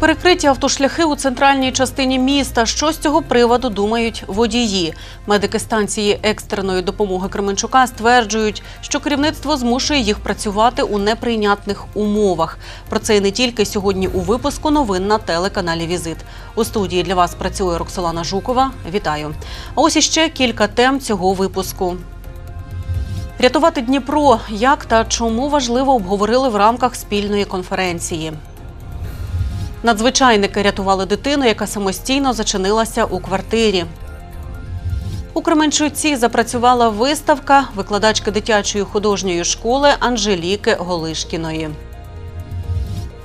Перекриті автошляхи у центральній частині міста. Що з цього приводу думають водії? Медики станції екстреної допомоги Кременчука стверджують, що керівництво змушує їх працювати у неприйнятних умовах. Про це і не тільки сьогодні у випуску новин на телеканалі Візит. У студії для вас працює Роксолана Жукова. Вітаю. А ось іще кілька тем цього випуску. Рятувати Дніпро. Як та чому важливо обговорили в рамках спільної конференції. Надзвичайники рятували дитину, яка самостійно зачинилася у квартирі. У Кременчуці запрацювала виставка викладачки дитячої художньої школи Анжеліки Голишкіної.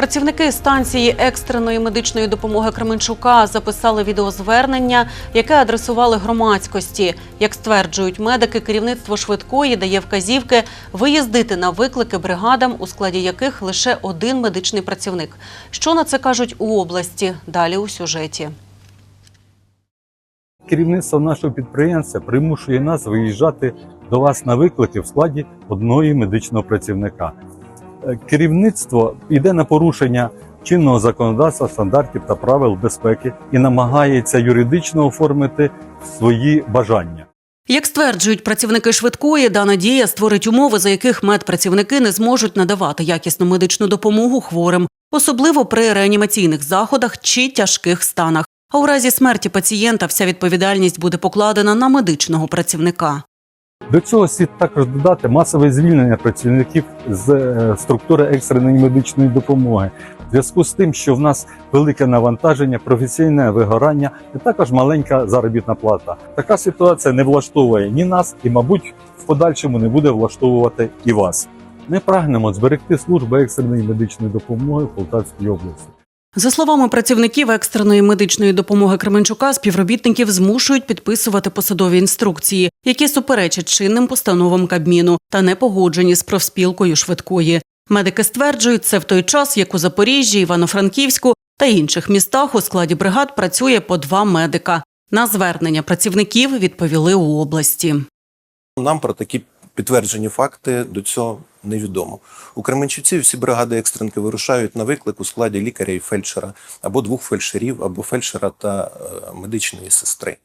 Працівники станції екстреної медичної допомоги Кременчука записали відеозвернення, яке адресували громадськості. Як стверджують медики, керівництво швидкої дає вказівки виїздити на виклики бригадам, у складі яких лише один медичний працівник. Що на це кажуть у області? Далі у сюжеті. Керівництво нашого підприємства примушує нас виїжджати до вас на виклики в складі одного медичного працівника. Керівництво йде на порушення чинного законодавства, стандартів та правил безпеки і намагається юридично оформити свої бажання. Як стверджують працівники швидкої, дана дія створить умови, за яких медпрацівники не зможуть надавати якісну медичну допомогу хворим, особливо при реанімаційних заходах чи тяжких станах. А у разі смерті пацієнта вся відповідальність буде покладена на медичного працівника. До цього слід також додати масове звільнення працівників з е, структури екстреної медичної допомоги. В зв'язку з тим, що в нас велике навантаження, професійне вигорання і також маленька заробітна плата. Така ситуація не влаштовує ні нас, і, мабуть, в подальшому не буде влаштовувати і вас. Ми прагнемо зберегти службу екстреної медичної допомоги в Полтавській області. За словами працівників екстреної медичної допомоги Кременчука, співробітників змушують підписувати посадові інструкції, які суперечать чинним постановам Кабміну та не погоджені з профспілкою швидкої. Медики стверджують, це в той час, як у Запоріжжі, Івано-Франківську та інших містах у складі бригад працює по два медика. На звернення працівників відповіли у області. Нам про такі підтверджені факти до цього невідомо. У Кременчуці всі бригади екстренки вирушають на виклик у складі лікаря і фельдшера, або двох фельдшерів, або фельдшера та е, медичної сестри.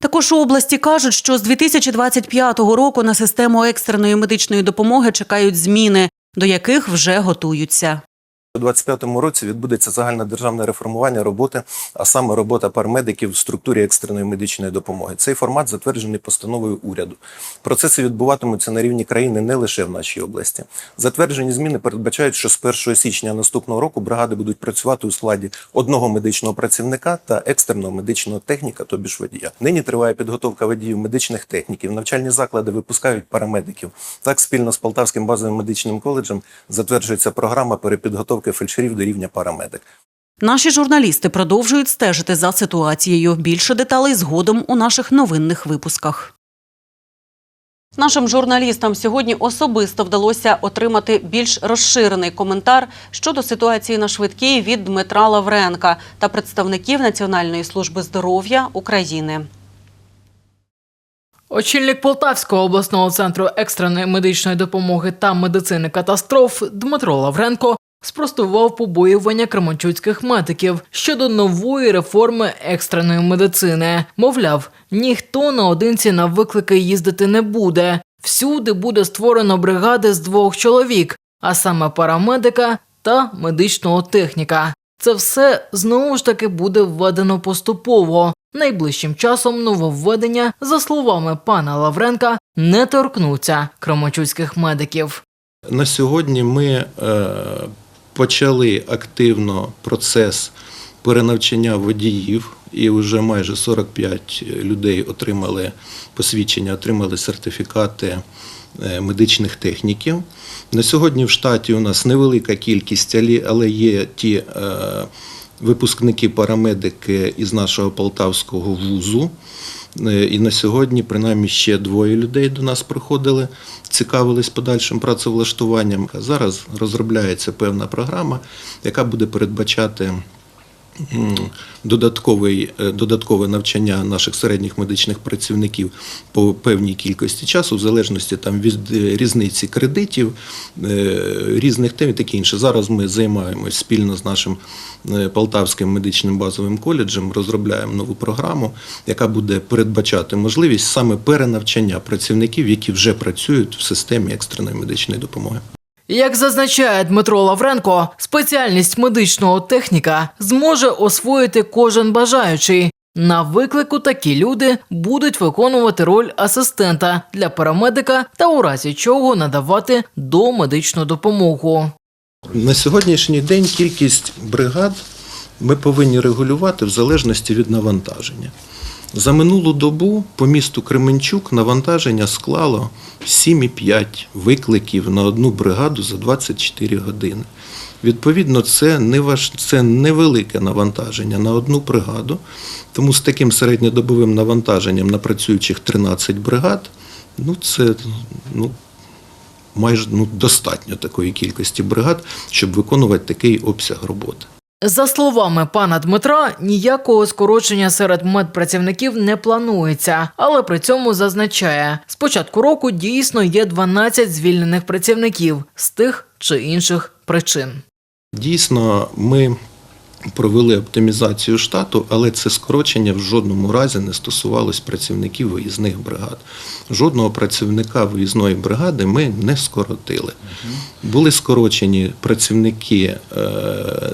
Також у області кажуть, що з 2025 року на систему екстреної медичної допомоги чекають зміни, до яких вже готуються. У 2025 році відбудеться загальне державне реформування роботи, а саме робота парамедиків в структурі екстреної медичної допомоги. Цей формат затверджений постановою уряду. Процеси відбуватимуться на рівні країни не лише в нашій області. Затверджені зміни передбачають, що з 1 січня наступного року бригади будуть працювати у складі одного медичного працівника та екстреного медичного техніка, тобі ж водія. Нині триває підготовка водіїв медичних техніків. Навчальні заклади випускають парамедиків. Так, спільно з Полтавським базовим медичним коледжем затверджується програма перепідготовки фельдшерів до рівня парамедик. Наші журналісти продовжують стежити за ситуацією. Більше деталей згодом у наших новинних випусках. Нашим журналістам сьогодні особисто вдалося отримати більш розширений коментар щодо ситуації на швидкій від Дмитра Лавренка та представників Національної служби здоров'я України. Очільник Полтавського обласного центру екстреної медичної допомоги та медицини катастроф Дмитро Лавренко спростував побоювання кременчуцьких медиків щодо нової реформи екстреної медицини. Мовляв, ніхто наодинці на виклики їздити не буде. Всюди буде створено бригади з двох чоловік, а саме парамедика та медичного техніка. Це все знову ж таки буде введено поступово. Найближчим часом нововведення, за словами пана Лавренка, не торкнуться кременчуцьких медиків. На сьогодні ми е, почали активно процес перенавчання водіїв, і вже майже 45 людей отримали посвідчення, отримали сертифікати е, медичних техніків. На сьогодні в штаті у нас невелика кількість, але- є ті е, випускники парамедики із нашого полтавського вузу. Е, І на сьогодні, принаймні, ще двоє людей до нас приходили, цікавились подальшим працевлаштуванням. Зараз розробляється певна програма, яка буде передбачати додатковий, е, додаткове навчання наших середніх медичних працівників по певній кількості часу, в залежності там від е, різниці кредитів, е, різних тем і таке інше. Зараз ми займаємось спільно з нашим Полтавським медичним базовим коледжем, розробляємо нову програму, яка буде передбачати можливість саме перенавчання працівників, які вже працюють в системі екстреної медичної допомоги. Як зазначає Дмитро Лавренко, спеціальність медичного техніка зможе освоїти кожен бажаючий. На виклику такі люди будуть виконувати роль асистента для парамедика та у разі чого надавати домедичну допомогу. На сьогоднішній день кількість бригад ми повинні регулювати в залежності від навантаження. За минулу добу по місту Кременчук навантаження склало 7,5 викликів на одну бригаду за 24 години. Відповідно, це, не важ... це невелике навантаження на одну бригаду, тому з таким середньодобовим навантаженням на працюючих 13 бригад, ну це ну, майже ну, достатньо такої кількості бригад, щоб виконувати такий обсяг роботи. За словами пана Дмитра, ніякого скорочення серед медпрацівників не планується, але при цьому зазначає, з початку року дійсно є 12 звільнених працівників з тих чи інших причин. Дійсно, ми провели оптимізацію штату, але це скорочення в жодному разі не стосувалось працівників виїзних бригад. Жодного працівника виїзної бригади ми не скоротили. Були скорочені працівники е,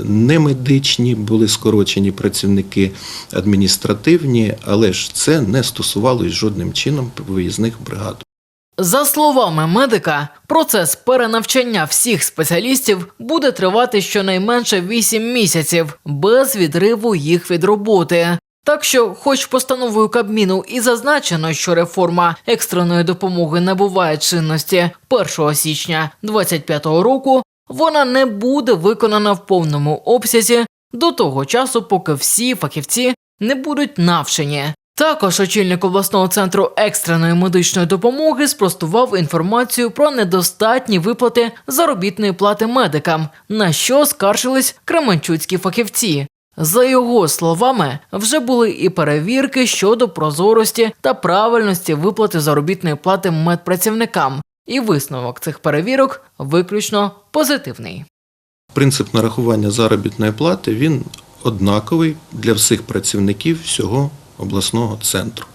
немедичні, були скорочені працівники адміністративні, але ж це не стосувалось жодним чином виїзних бригад. За словами медика, процес перенавчання всіх спеціалістів буде тривати щонайменше 8 місяців без відриву їх від роботи. Так що, хоч постановою Кабміну і зазначено, що реформа екстреної допомоги набуває чинності 1 січня 2025 року, вона не буде виконана в повному обсязі до того часу, поки всі фахівці не будуть навчені. Також очільник обласного центру екстреної медичної допомоги спростував інформацію про недостатні виплати заробітної плати медикам, на що скаржились кременчуцькі фахівці. За його словами, вже були і перевірки щодо прозорості та правильності виплати заробітної плати медпрацівникам, і висновок цих перевірок виключно позитивний. Принцип нарахування заробітної плати він однаковий для всіх працівників всього обласного центру.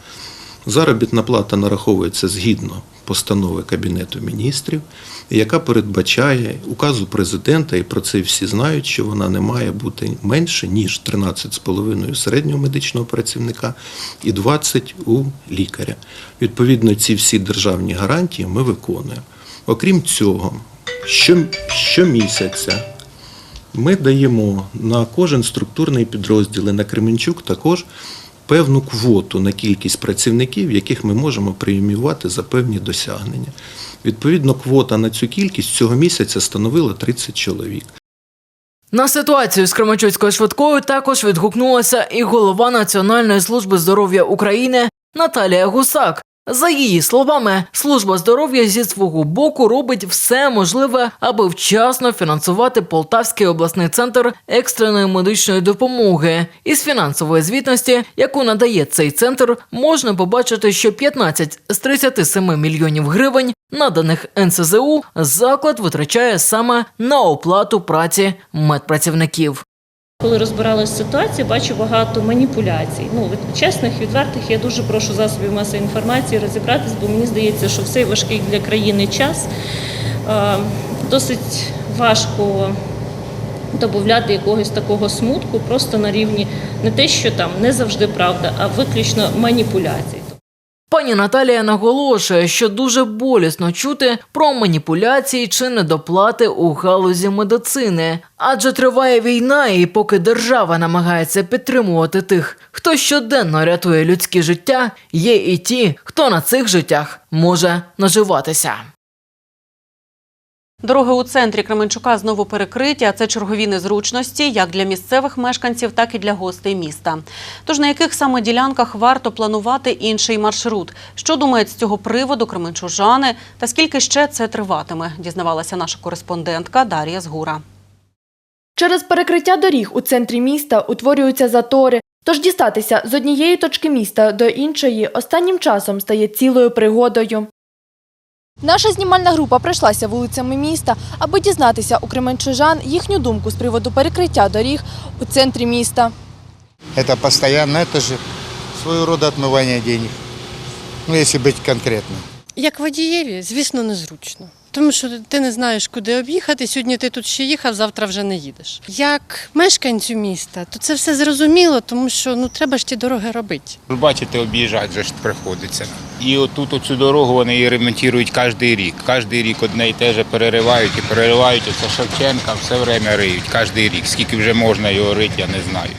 Заробітна плата нараховується згідно постанови Кабінету міністрів, яка передбачає указу президента, і про це всі знають, що вона не має бути менше, ніж 13,5 середнього медичного працівника і 20 у лікаря. Відповідно, ці всі державні гарантії ми виконуємо. Окрім цього, що, щомісяця ми даємо на кожен структурний підрозділ і на Кременчук також певну квоту на кількість працівників, яких ми можемо преміювати за певні досягнення. Відповідно, квота на цю кількість цього місяця становила 30 чоловік. На ситуацію з Кремачуцькою швидкою також відгукнулася і голова Національної служби здоров'я України Наталія Гусак. За її словами, служба здоров'я зі свого боку робить все можливе, аби вчасно фінансувати Полтавський обласний центр екстреної медичної допомоги. Із фінансової звітності, яку надає цей центр, можна побачити, що 15 з 37 мільйонів гривень, наданих НСЗУ, заклад витрачає саме на оплату праці медпрацівників. Коли розбиралася ситуація, бачу багато маніпуляцій. Ну, від чесних, відвертих, я дуже прошу засобів масової інформації розібратись, бо мені здається, що в цей важкий для країни час досить важко додати якогось такого смутку просто на рівні не те, що там не завжди правда, а виключно маніпуляцій. Пані Наталія наголошує, що дуже болісно чути про маніпуляції чи недоплати у галузі медицини, адже триває війна, і поки держава намагається підтримувати тих, хто щоденно рятує людські життя, є і ті, хто на цих життях може наживатися. Дороги у центрі Кременчука знову перекриті, а це чергові незручності як для місцевих мешканців, так і для гостей міста. Тож на яких саме ділянках варто планувати інший маршрут? Що думають з цього приводу кременчужани та скільки ще це триватиме? Дізнавалася наша кореспондентка Дар'я Згура. Через перекриття доріг у центрі міста утворюються затори, тож дістатися з однієї точки міста до іншої останнім часом стає цілою пригодою. Наша знімальна група пройшлася вулицями міста, аби дізнатися у кременчужан їхню думку з приводу перекриття доріг у центрі міста. Это постоянно, это же своего рода отмывание денег. Ну, если быть конкретным. Як водієві, звісно, незручно. Тому що ти не знаєш, куди об'їхати. Сьогодні ти тут ще їхав, завтра вже не їдеш. Як мешканцю міста, то це все зрозуміло, тому що ну треба ж ті дороги робити. Ви Бачите, об'їжджати же ж приходиться. І отут оцю дорогу вони її ремонтують кожен рік. Кожен рік одне і те же переривають і переривають. Оце Шевченка все время риють, кожен рік. Скільки вже можна його рити, я не знаю.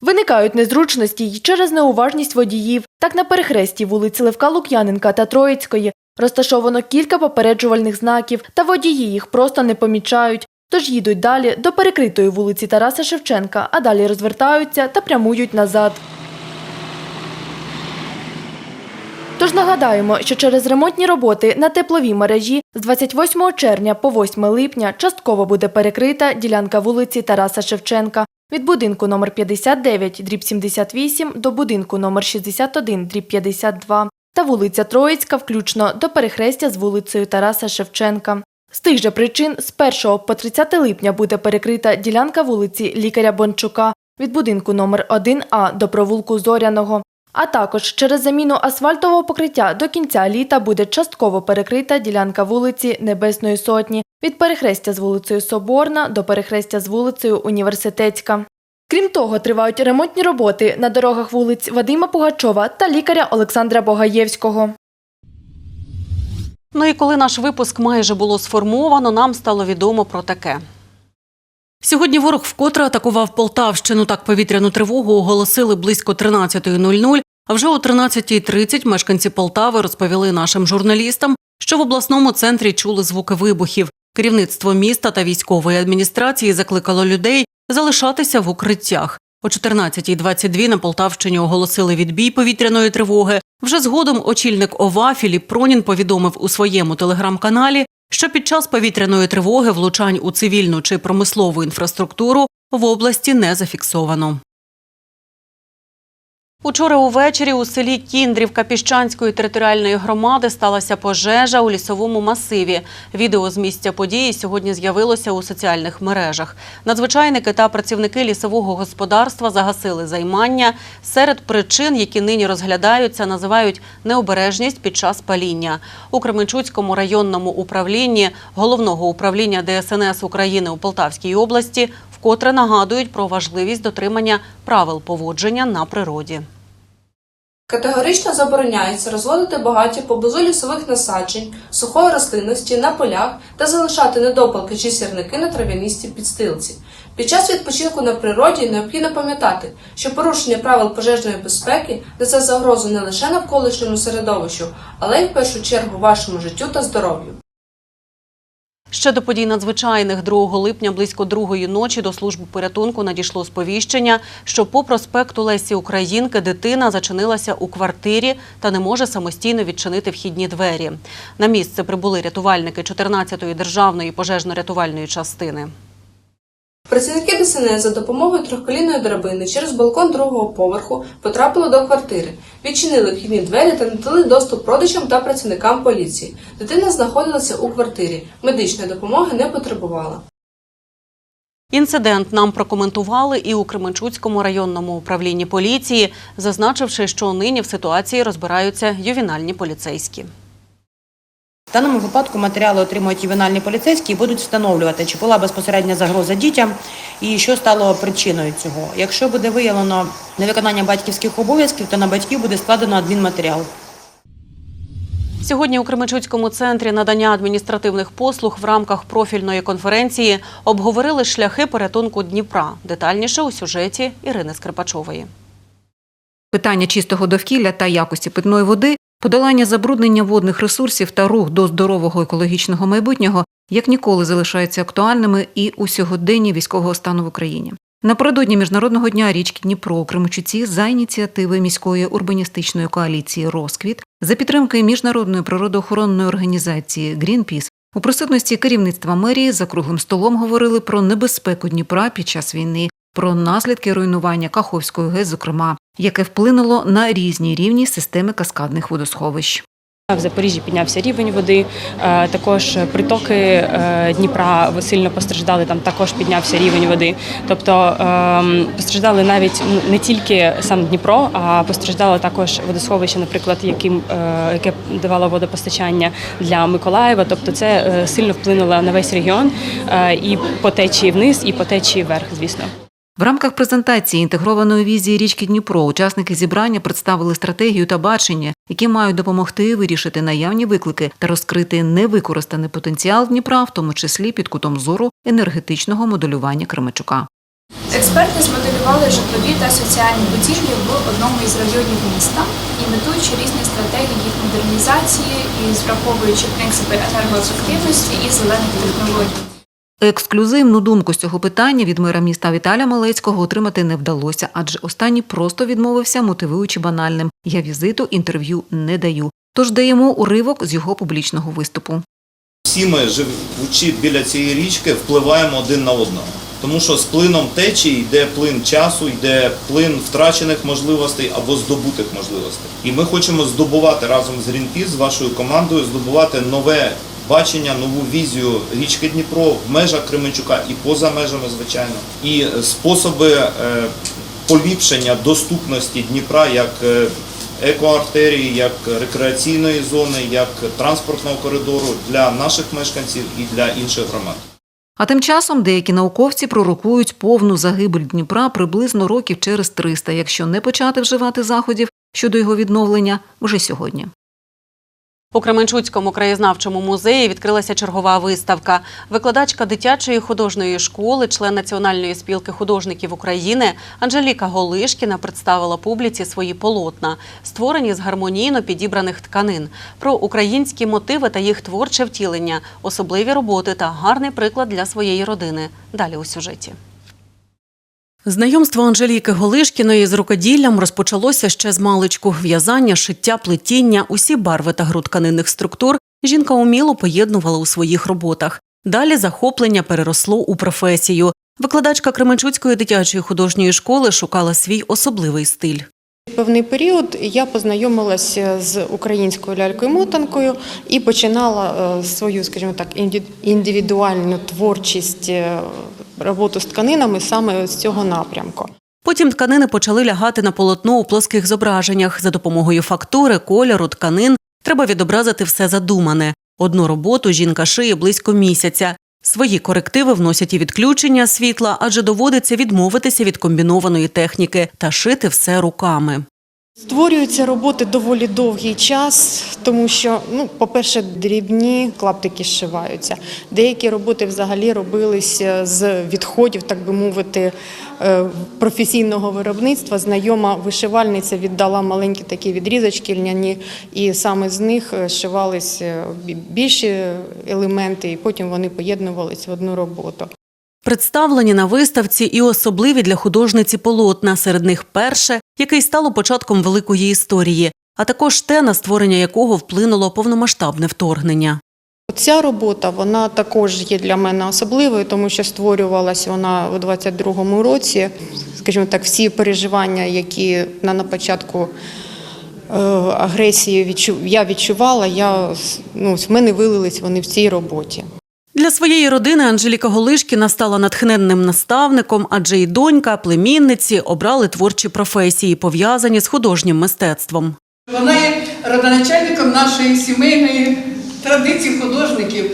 Виникають незручності й через неуважність водіїв. Так на перехресті вулиць Левка Лук'яненка та Троїцької розташовано кілька попереджувальних знаків, та водії їх просто не помічають. Тож їдуть далі до перекритої вулиці Тараса Шевченка, а далі розвертаються та прямують назад. Тож нагадаємо, що через ремонтні роботи на тепловій мережі з 28 червня по 8 липня частково буде перекрита ділянка вулиці Тараса Шевченка від будинку номер 59 дріб 78 до будинку номер 61 дріб 52 та вулиця Троїцька включно до перехрестя з вулицею Тараса Шевченка. З тих же причин з 1 по 30 липня буде перекрита ділянка вулиці Лікаря Бончука від будинку номер 1А до провулку Зоряного. А також через заміну асфальтового покриття до кінця літа буде частково перекрита ділянка вулиці Небесної Сотні від перехрестя з вулицею Соборна до перехрестя з вулицею Університетська. Крім того, тривають ремонтні роботи на дорогах вулиць Вадима Пугачова та лікаря Олександра Богаєвського. Ну і коли наш випуск майже було сформовано, нам стало відомо про таке. Сьогодні ворог вкотре атакував Полтавщину. Так повітряну тривогу оголосили близько 13.00, а вже о 13.30 мешканці Полтави розповіли нашим журналістам, що в обласному центрі чули звуки вибухів. Керівництво міста та військової адміністрації закликало людей залишатися в укриттях. О 14.22 на Полтавщині оголосили відбій повітряної тривоги. Вже згодом очільник ОВА Філіп Пронін повідомив у своєму телеграм-каналі, що під час повітряної тривоги влучань у цивільну чи промислову інфраструктуру в області не зафіксовано. Учора увечері у селі Кіндрівка Піщанської територіальної громади сталася пожежа у лісовому масиві. Відео з місця події сьогодні з'явилося у соціальних мережах. Надзвичайники та працівники лісового господарства загасили займання. Серед причин, які нині розглядаються, називають необережність під час паління. У Кременчуцькому районному управлінні головного управління ДСНС України у Полтавській області вкотре нагадують про важливість дотримання правил поводження на природі. Категорично забороняється розводити багаття поблизу лісових насаджень, сухої рослинності на полях та залишати недопалки чи сірники на трав'яністій підстилці. Під час відпочинку на природі необхідно пам'ятати, що порушення правил пожежної безпеки несе загрозу не лише навколишньому середовищу, але й в першу чергу вашому життю та здоров'ю. Ще до подій надзвичайних 2 липня близько другої ночі до служби порятунку надійшло сповіщення, що по проспекту Лесі Українки дитина зачинилася у квартирі та не може самостійно відчинити вхідні двері. На місце прибули рятувальники 14-ї державної пожежно-рятувальної частини. Працівники ДСНС за допомогою трьохколінної драбини через балкон другого поверху потрапили до квартири, відчинили вхідні двері та надали доступ родичам та працівникам поліції. Дитина знаходилася у квартирі, медичної допомоги не потребувала. Інцидент нам прокоментували і у Кременчуцькому районному управлінні поліції, зазначивши, що нині в ситуації розбираються ювінальні поліцейські. В даному випадку матеріали отримують ювенальні поліцейські і будуть встановлювати, чи була безпосередня загроза дітям і що стало причиною цього. Якщо буде виявлено невиконання батьківських обов'язків, то на батьків буде складено адмінматеріал. Сьогодні у Кременчуцькому центрі надання адміністративних послуг в рамках профільної конференції обговорили шляхи порятунку Дніпра. Детальніше у сюжеті Ірини Скрипачової. Питання чистого довкілля та якості питної води, подолання забруднення водних ресурсів та рух до здорового екологічного майбутнього як ніколи залишаються актуальними і у сьогоденні військового стану в Україні. Напередодні міжнародного дня річки Дніпро у Кременчуці за ініціативи міської урбаністичної коаліції Розквіт за підтримки міжнародної природоохоронної організації Greenpeace У присутності керівництва мерії за круглим столом говорили про небезпеку Дніпра під час війни, про наслідки руйнування Каховської ГЕС, зокрема, яке вплинуло на різні рівні системи каскадних водосховищ. В Запоріжжі піднявся рівень води. е, Також притоки е, Дніпра сильно постраждали. Там також піднявся рівень води. Тобто ем, постраждали навіть не тільки сам Дніпро, а постраждало також водосховище, наприклад, яким е, яке давало водопостачання для Миколаєва. Тобто, це сильно вплинуло на весь регіон і по течії вниз, і по течії вверх, звісно. В рамках презентації інтегрованої візії річки Дніпро учасники зібрання представили стратегію та бачення, які мають допомогти вирішити наявні виклики та розкрити невикористаний потенціал Дніпра, в тому числі під кутом зору енергетичного моделювання Кременчука. Експерти змоделювали житлові та соціальні будівлі в одному із районів міста, імітуючи різні стратегії їх модернізації і враховуючи принципи енергоефективності і зелених технологій. Ексклюзивну думку з цього питання від мера міста Віталія Малецького отримати не вдалося, адже останній просто відмовився, мотивуючи банальним Я візиту інтерв'ю не даю. Тож даємо уривок з його публічного виступу. Всі ми, живучи біля цієї річки, впливаємо один на одного. Тому що з плином течії йде плин часу, йде плин втрачених можливостей або здобутих можливостей. І ми хочемо здобувати разом з Greenpeace, з вашою командою, здобувати нове бачення, нову візію річки Дніпро в межах Кременчука і поза межами, звичайно. І способи е, поліпшення доступності Дніпра як е, екоартерії, як рекреаційної зони, як транспортного коридору для наших мешканців і для інших громад. А тим часом деякі науковці пророкують повну загибель Дніпра приблизно років через 300, якщо не почати вживати заходів щодо його відновлення вже сьогодні. У Кременчуцькому краєзнавчому музеї відкрилася чергова виставка. Викладачка дитячої художньої школи, член Національної спілки художників України Анжеліка Голишкіна представила публіці свої полотна, створені з гармонійно підібраних тканин, про українські мотиви та їх творче втілення, особливі роботи та гарний приклад для своєї родини. Далі у сюжеті. Знайомство Анжеліки Голишкіної з рукоділлям розпочалося ще з маличку. В'язання, шиття, плетіння, усі барви та гру тканинних структур жінка уміло поєднувала у своїх роботах. Далі захоплення переросло у професію. Викладачка Кременчуцької дитячої художньої школи шукала свій особливий стиль. Певний період я познайомилася з українською лялькою-мотанкою і починала е, свою, скажімо так, індивідуальну творчість е, роботу з тканинами саме з цього напрямку. Потім тканини почали лягати на полотно у плоских зображеннях. За допомогою фактури, кольору, тканин треба відобразити все задумане. Одну роботу жінка шиє близько місяця. Свої корективи вносять і відключення світла, адже доводиться відмовитися від комбінованої техніки та шити все руками. Створюються роботи доволі довгий час, тому що, ну, по-перше, дрібні клаптики зшиваються. Деякі роботи взагалі робилися з відходів, так би мовити, е, професійного виробництва. Знайома вишивальниця віддала маленькі такі відрізочки льняні, і саме з них е, зшивались більші елементи, і потім вони поєднувалися в одну роботу. Представлені на виставці і особливі для художниці полотна, серед них перше, яке й стало початком великої історії, а також те, на створення якого вплинуло повномасштабне вторгнення. Ця робота вона також є для мене особливою, тому що створювалася вона у 22-му році. Скажімо так, всі переживання, які на, на початку е, агресії я відчувала, я, ну, в мене вилились вони в цій роботі. Для своєї родини Анжеліка Голишкіна стала натхненним наставником, адже і донька, племінниці обрали творчі професії, пов'язані з художнім мистецтвом. Вона є родоначальником нашої сімейної традиції художників.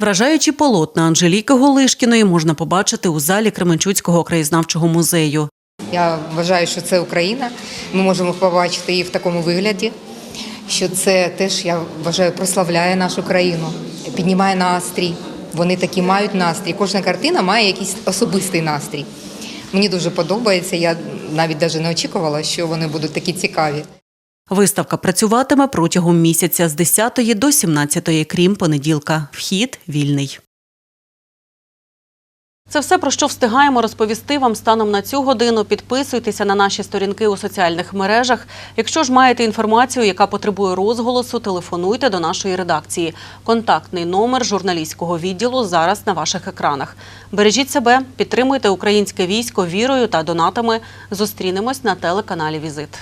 Вражаючі полотна Анжеліки Голишкіної можна побачити у залі Кременчуцького краєзнавчого музею. Я вважаю, що це Україна. Ми можемо побачити її в такому вигляді, що це теж я вважаю прославляє нашу країну, піднімає настрій. Вони такі мають настрій. Кожна картина має якийсь особистий настрій. Мені дуже подобається. Я навіть навіть не очікувала, що вони будуть такі цікаві. Виставка працюватиме протягом місяця з 10 до 17, крім понеділка. Вхід вільний. Це все про що встигаємо розповісти вам станом на цю годину. Підписуйтеся на наші сторінки у соціальних мережах. Якщо ж маєте інформацію, яка потребує розголосу, телефонуйте до нашої редакції. Контактний номер журналістського відділу зараз на ваших екранах. Бережіть себе, підтримуйте українське військо вірою та донатами. Зустрінемось на телеканалі Візит.